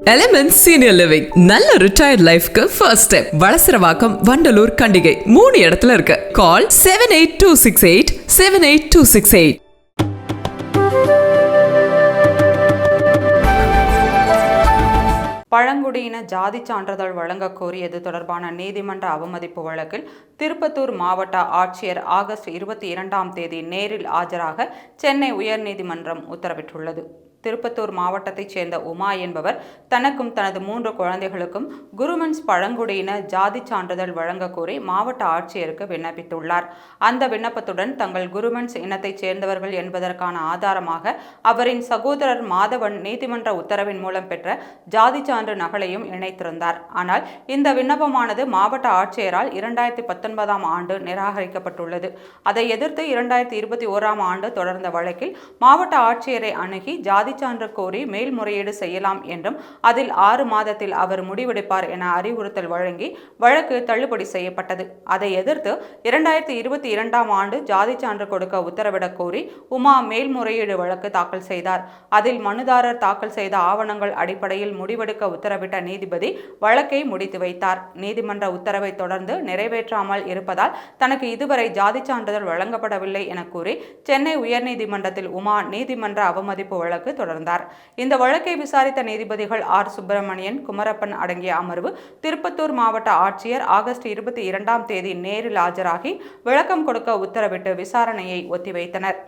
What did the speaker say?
Element senior living நல்ல retired லைஃப்க்கு first step Valasaravakkam Vandalur Kandigai. மூணு இடத்துல இருக்கு. Call seven eight two six eight seven eight two six eight பழங்குடியின ஜாதி சான்றிதழ் வழங்க கோரியது தொடர்பான நீதிமன்ற அவமதிப்பு வழக்கில் திருப்பத்தூர் மாவட்ட ஆட்சியர் ஆகஸ்ட் இருபத்தி இரண்டாம் தேதி நேரில் ஆஜராக சென்னை உயர்நீதிமன்றம் உத்தரவிட்டுள்ளது. திருப்பத்தூர் மாவட்டத்தைச் சேர்ந்த உமா என்பவர் தனக்கும் தனது மூன்று குழந்தைகளுக்கும் குருமன்ஸ் பழங்குடியின ஜாதி சான்றிதழ் வழங்க கோரி மாவட்ட ஆட்சியருக்கு விண்ணப்பித்துள்ளார். அந்த விண்ணப்பத்துடன் தங்கள் குருமன்ஸ் இனத்தைச் சேர்ந்தவர்கள் என்பதற்கான ஆதாரமாக அவரின் சகோதரர் மாதவன் நீதிமன்ற உத்தரவின் மூலம் பெற்ற ஜாதி சான்று நகலையும் இணைத்திருந்தார். ஆனால் இந்த விண்ணப்பமானது மாவட்ட ஆட்சியரால் இரண்டாயிரத்தி பத்தொன்பதாம் ஆண்டு நிராகரிக்கப்பட்டுள்ளது. அதை எதிர்த்து இரண்டாயிரத்தி இருபத்தி ஓராம் ஆண்டு தொடர்ந்த வழக்கில் மாவட்ட ஆட்சியரை அணுகி ஜாதி சான்று கோரி மேல்முறையீடு செய்யலாம் என்றும் அதில் ஆறு மாதத்தில் அவர் முடிவெடுப்பார் என அறிவுறுத்தல் வழங்கி வழக்கு தள்ளுபடி செய்யப்பட்டது. அதை எதிர்த்து இரண்டாயிரத்தி இருபத்தி இரண்டாம் ஆண்டு ஜாதி சான்று கொடுக்க உத்தரவிடக் கோரி உமா மேல்முறையீடு வழக்கு தாக்கல் செய்தார். அதில் மனுதாரர் தாக்கல் செய்த ஆவணங்கள் அடிப்படையில் முடிவெடுக்க உத்தரவிட்ட நீதிபதி வழக்கை முடித்து வைத்தார். நீதிமன்ற உத்தரவை தொடர்ந்து நிறைவேற்றாமல் இருப்பதால் தனக்கு இதுவரை ஜாதி சான்றிதழ் வழங்கப்படவில்லை என கூறி சென்னை உயர்நீதிமன்றத்தில் உமா நீதிமன்ற அவமதிப்பு வழக்கு தொடர்ந்தார். இந்த வழக்கை விசாரித்த நீதிபதிகள் ஆர். சுப்பிரமணியன் குமரப்பன் அடங்கிய அமர்வு திருப்பத்தூர் மாவட்ட ஆட்சியர் ஆகஸ்ட் இருபத்தி இரண்டாம் தேதி நேரில் ஆஜராகி விளக்கம் கொடுக்க உத்தரவிட்டு விசாரணையை ஒத்திவைத்தனர்.